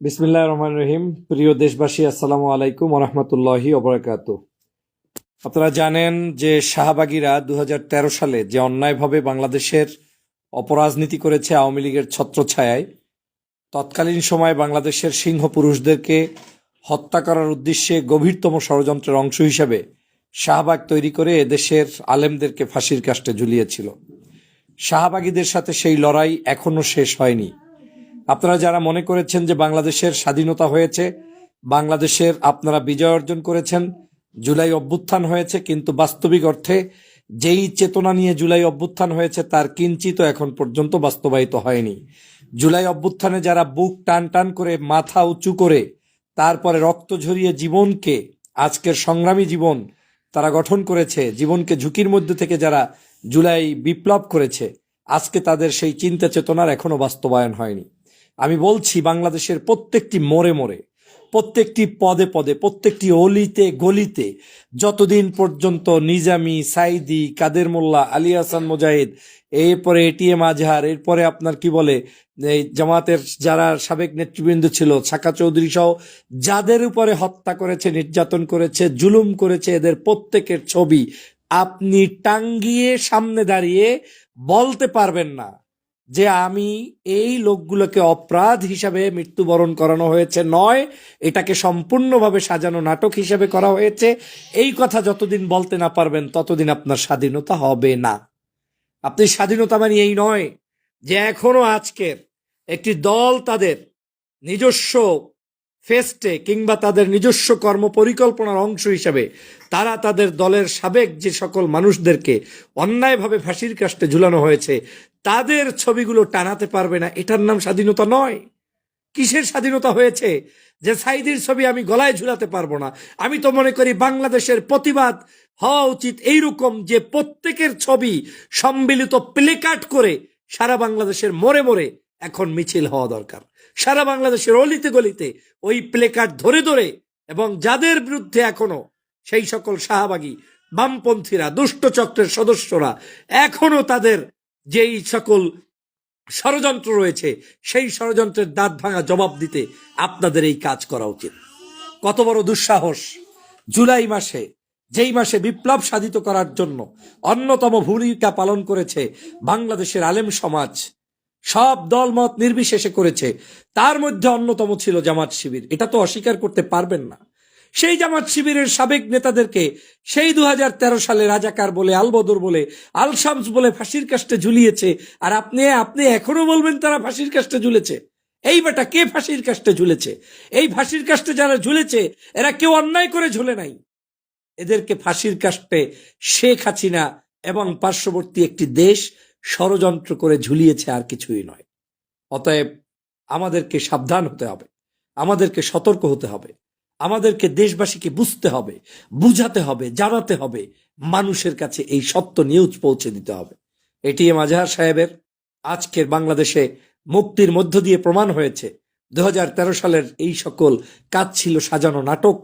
বিসমিল্লাহ রহমান রহিম। প্রিয় দেশবাসী, আসসালামু আলাইকুম রহমতুল্লাহি অবরাকাত আপনারা জানেন যে শাহবাগীরা দু সালে যে অন্যায়ভাবে বাংলাদেশের অপরাজনীতি করেছে আওয়ামী লীগের ছত্রছায়ায়, তৎকালীন সময় বাংলাদেশের সিংহ পুরুষদেরকে হত্যা করার উদ্দেশ্যে গভীরতম ষড়যন্ত্রের অংশ হিসেবে শাহবাগ তৈরি করে এদেশের আলেমদেরকে ফাঁসির কাস্টে ঝুলিয়েছিল। শাহবাগীদের সাথে সেই লড়াই এখনও শেষ হয়নি। আপনারা যারা মনে করেছেন যে বাংলাদেশের স্বাধীনতা হয়েছে, বাংলাদেশের আপনারা বিজয় অর্জন করেছেন, জুলাই অভ্যুত্থান হয়েছে, কিন্তু বাস্তবিক অর্থে যেই চেতনা নিয়ে জুলাই অভ্যুত্থান হয়েছে তার কিঞ্চিত এখন পর্যন্ত বাস্তবায়িত হয়নি। জুলাই অভ্যুত্থানে যারা বুক টান টান করে মাথা উঁচু করে তারপরে রক্ত ঝরিয়ে জীবনকে, আজকের সংগ্রামী জীবন তারা গঠন করেছে, জীবনকে ঝুঁকির মধ্যে থেকে যারা জুলাই বিপ্লব করেছে, আজকে তাদের সেই চিন্তা চেতনার এখনও বাস্তবায়ন হয়নি। আমি বলছি বাংলাদেশের প্রত্যেকটি মোড়ে মোড়ে, প্রত্যেকটি পদে পদে, প্রত্যেকটি অলিতে গলিতে, যতদিন পর্যন্ত নিজামি সাইদি কাদের মোল্লা, আলী হাসান মুজাহিদ, এরপরে এটিএম আজহার, এরপরে আপনার কি বলে, এই জামাতের যারা সাবেক নেতৃবৃন্দ ছিল ছাকা চৌধুরী সহ, যাদের উপরে হত্যা করেছে, নির্যাতন করেছে, জুলুম করেছে এদের প্রত্যেকের ছবি, আপনি টাঙ্গিয়ে সামনে দাঁড়িয়ে বলতে পারবেন না। যে আমি এই লোকগুলোকে অপরাধ হিসাবে মৃত্যুবরণ করানো হয়েছে নয়, এটাকে সম্পূর্ণভাবে সাজানো নাটক হিসাবে করা হয়েছে। এই কথা যতদিন বলতে না পারবেন, ততদিন আপনার স্বাধীনতা হবে না। আপনি স্বাধীনতা মানে এই নয় যে এখনও আজকের একটি দল তাদের নিজস্ব ফেস্টে কিংবা তাদের নিজস্ব কর্ম পরিকল্পনার অংশ হিসাবে তারা তাদের দলের সাবেক যে সকল মানুষদেরকে অন্যায়ভাবে ফাঁসির কাস্টে ঝুলানো হয়েছে তাদের ছবিগুলো টানাতে পারবে না। এটার নাম স্বাধীনতা নয়। কিসের স্বাধীনতা হয়েছে? যে সাইদির ছবি আমি গলায় ঝুলাতে পারব না। আমি তো মনে করি বাংলাদেশের প্রতিবাদ হওয়া উচিত এইরকম যে প্রত্যেকের ছবি সম্মিলিত প্লেকার্ড করে সারা বাংলাদেশের মোড়ে মোড়ে এখন মিছিল হওয়া দরকার। সারা বাংলাদেশের অলিতে গলিতে ওই প্লেকার্ড ধরে ধরে এবং যাদের বিরুদ্ধে এখনও সেই সকল শাহবাগী বামপন্থীরা, দুষ্ট চক্রের সদস্যরা এখনও তাদের যেই সকল ষড়যন্ত্র রয়েছে, সেই ষড়যন্ত্রের দাঁত ভাঙা জবাব দিতে আপনাদের এই কাজ করা উচিত। কত বড় দুঃসাহস। জুলাই মাসে, যেই মাসে বিপ্লব সাধিত করার জন্য অন্যতম ভূমিকা পালন করেছে বাংলাদেশের আলেম সমাজ, সব দলমত নির্বিশেষে করেছে, তার মধ্যে অন্যতম ছিল জামাত শিবির। এটা তো অস্বীকার করতে পারবেন না। সেই জামাত শিবিরের সাবেক নেতাদেরকে সেই দু হাজার তেরো সালে রাজাকার বলে, আলবদর বলে, আলশামস বলে ফাঁসির কাস্টে ঝুলিয়েছে। আর আপনি আপনি এখনও বলবেন তারা ফাঁসির কাস্টে ঝুলেছে? এই বেটা কে ফাঁসির কাস্টে ঝুলেছে? এই ফাঁসির কাস্টে যারা ঝুলেছে, এরা কেউ অন্যায় করে ঝুলে নাই। এদেরকে ফাঁসির কাস্টে শেখ হাসিনা এবং পার্শ্ববর্তী একটি দেশ ষড়যন্ত্র করে ঝুলিয়েছে আর কিছুই নয়। অতএব আমাদেরকে সাবধান হতে হবে। আমাদেরকে সতর্ক হতে হবে। আমাদেরকে দেশবাসীকে বুঝতে হবে, বুঝাতে হবে, জানাতে হবে, মানুষের কাছে এই সত্য নিউজ পৌঁছে দিতে হবে। এটিএম আজহার সাহেবের আজকের বাংলাদেশে মুক্তির মধ্য দিয়ে প্রমাণ হয়েছে। দু হাজার তেরো সালের এই সকল কাজ ছিল সাজানো নাটক,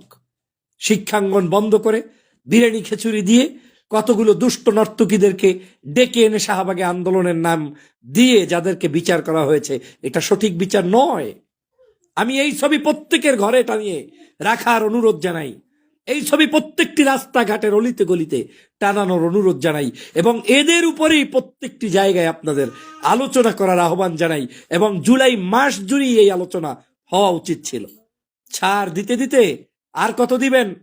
শিক্ষাঙ্গন বন্ধ করে বিরিয়ানি খেচুরি দিয়ে কতগুলো দুষ্ট নর্তকীদেরকে ডেকে এনে শাহবাগে আন্দোলনের নাম দিয়ে যাদেরকে বিচার করা হয়েছে, এটা সঠিক বিচার নয়। আমি এই ছবি প্রত্যেকের ঘরে টানিয়ে রাখার অনুরোধ জানাই। এই ছবি প্রত্যেকটি রাস্তাঘাটের অলিতে গলিতে টানানোর অনুরোধ জানাই এবং এদের উপরেই প্রত্যেকটি জায়গায় আপনাদের আলোচনা করার আহ্বান জানাই এবং জুলাই মাস জুড়েই এই আলোচনা হওয়া উচিত ছিল। ছাড় দিতে দিতে আর কত দিবেন?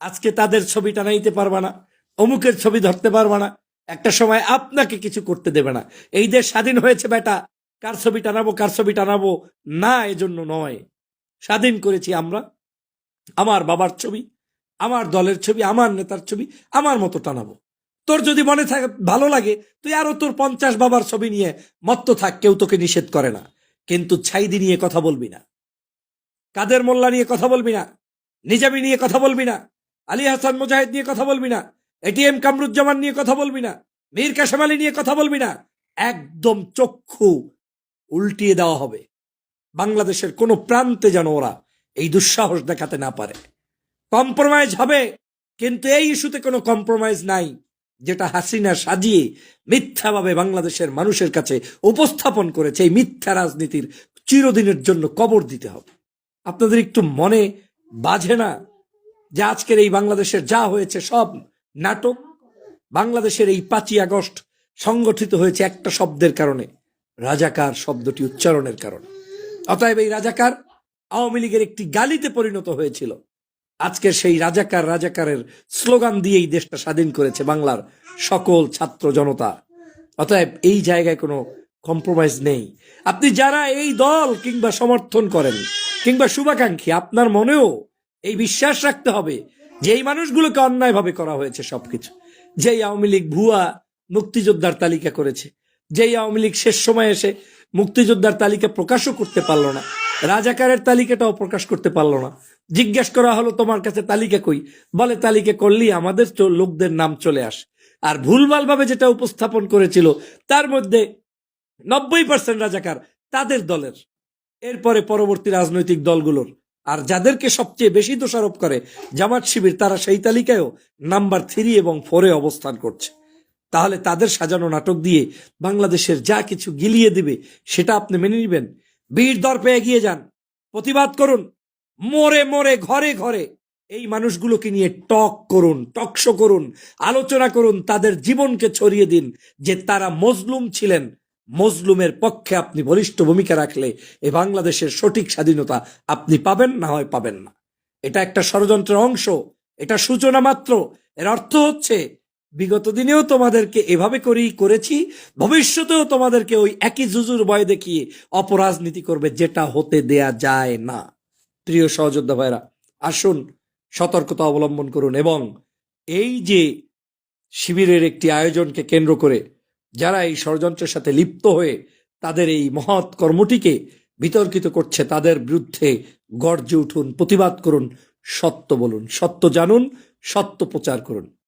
আজকে তাদের ছবি টানাইতে পারবা না, অমুকের ছবি ধরতে পারবা না, একটা সময় আপনাকে কিছু করতে দেবে না। এই দেশ স্বাধীন হয়েছে বেটা। কার ছবি টানাবো, কার ছবি টানাবো? না, এজন্য নয়। স্বাধীন করেছি আমরা। আমার বাবার ছবি, আমার দলের ছবি, আমার নেতার ছবি, আমার মতো টানাবো। তোর যদি মনে থাকে, ভালো লাগে, তুই আরও তোর পঞ্চাশ বাবার ছবি নিয়ে মত্ত থাক, কেউ তোকে নিষেধ করে না। কিন্তু ছাইদি নিয়ে কথা বলবি না। কাদের মোল্লা নিয়ে কথা বলবি না? নিজামি নিয়ে কথা বলবি না? আলী হাসান মুজাহিদ নিয়ে কথা বলবি না? এটিএম কামরুজ্জামান নিয়ে কথা বলবি না? মীর কাশেম আলী নিয়ে কথা বলবি না? একদম চক্ষু উল্টিয়ে দেওয়া হবে। বাংলাদেশের কোনো প্রান্তে যেন ওরা এই দুঃসাহস দেখাতে না পারে। কম্প্রোমাইজ হবে, কিন্তু এই ইস্যুতে কোনো কম্প্রোমাইজ নাই, যেটা হাসিনা সাজিয়ে মিথ্যাভাবে বাংলাদেশের মানুষের কাছে উপস্থাপন করেছে। এই মিথ্যা রাজনীতির চিরদিনের জন্য কবর দিতে হবে। আপনাদের একটু মনে বাজে না যে আজকের এই বাংলাদেশের যা হয়েছে সব নাটক? বাংলাদেশের এই পাঁচই আগস্ট সংগঠিত হয়েছে একটা শব্দের কারণে। রাজাকার শব্দটি উচ্চারণের কারণে। অতএব এই রাজাকার আওয়ামী লীগের একটি গালিতে পরিণত হয়েছিল। আজকে সেই রাজাকার রাজাকারের স্লোগান দিয়েই দেশটা স্বাধীন করেছে বাংলার সকল ছাত্র জনতা। অতএব এই জায়গায় কোনো কম্প্রোমাইজ নেই। আপনি যারা এই দল কিংবা সমর্থন করেন কিংবা শুভাকাঙ্ক্ষী, আপনার মনেও এই বিশ্বাস রাখতে হবে যে এই মানুষগুলোকে অন্যায়ভাবে করা হয়েছে সবকিছু। যেই আওয়ামী লীগ ভুয়া মুক্তিযোদ্ধার তালিকা করেছে যেই আওয়ামী লীগ শেষ সময় এসে মুক্তিযোদ্ধার তালিকা প্রকাশও করতে পারল না, রাজাকারের তালিকাটাও প্রকাশ করতে পারল না। জিজ্ঞেস করা হলো, তোমার কাছে তালিকা কই? বলে, তালিকা করলেই আমাদের লোকদের নাম চলে আসে। আর ভুলভাল ভাবে যেটা উপস্থাপন করেছিল, তার মধ্যে নব্বই পার্সেন্ট রাজাকার তাদের দলের। এরপরে পরবর্তী রাজনৈতিক দলগুলোর। আর যাদেরকে সবচেয়ে বেশি দোষারোপ করে জামাত শিবির, তারা সেই তালিকায়ও নাম্বার থ্রি এবং ফোরে অবস্থান করছে। তাহলে তাদের সাজানো নাটক দিয়ে বাংলাদেশের যা কিছু গিলিয়ে দিবে, সেটা আপনি মেনে নেবেন। বীর দর্পে এগিয়ে যান। প্রতিবাদ করুন। মোরে মোরে, ঘরে ঘরে। এই মানুষগুলোকে নিয়ে টক করুন টকশো করুন, আলোচনা করুন, তাদের জীবনকে ছড়িয়ে দিন যে তারা মজলুম ছিলেন। মজলুমের পক্ষে আপনি বলিষ্ঠ ভূমিকা রাখলে এই বাংলাদেশের সঠিক স্বাধীনতা আপনি পাবেন, না হয় পাবেন না। এটা একটা ষড়যন্ত্রের অংশ। এটা সূচনা মাত্র। এর অর্থ হচ্ছে বিগত দিনেও তোমাদেরকে এভাবে করেই করেছি, ভবিষ্যতেও তোমাদেরকে ওই একই জুজুর ভয় দেখিয়ে অপরাজনীতি করবে যেটা হতে দেয়া যায় না। প্রিয় সহযোদ্ধা ভাইরা, আসুন সতর্কতা অবলম্বন করুন এবং এই যে শিবিরের একটি আয়োজনকে কেন্দ্র করে যারা এই ষড়যন্ত্রের সাথে লিপ্ত হয়ে তাদের এই মহৎ কর্মটিকে বিতর্কিত করছে, তাদের বিরুদ্ধে গর্জে উঠুন, প্রতিবাদ করুন, সত্য বলুন, সত্য জানুন, সত্য প্রচার করুন।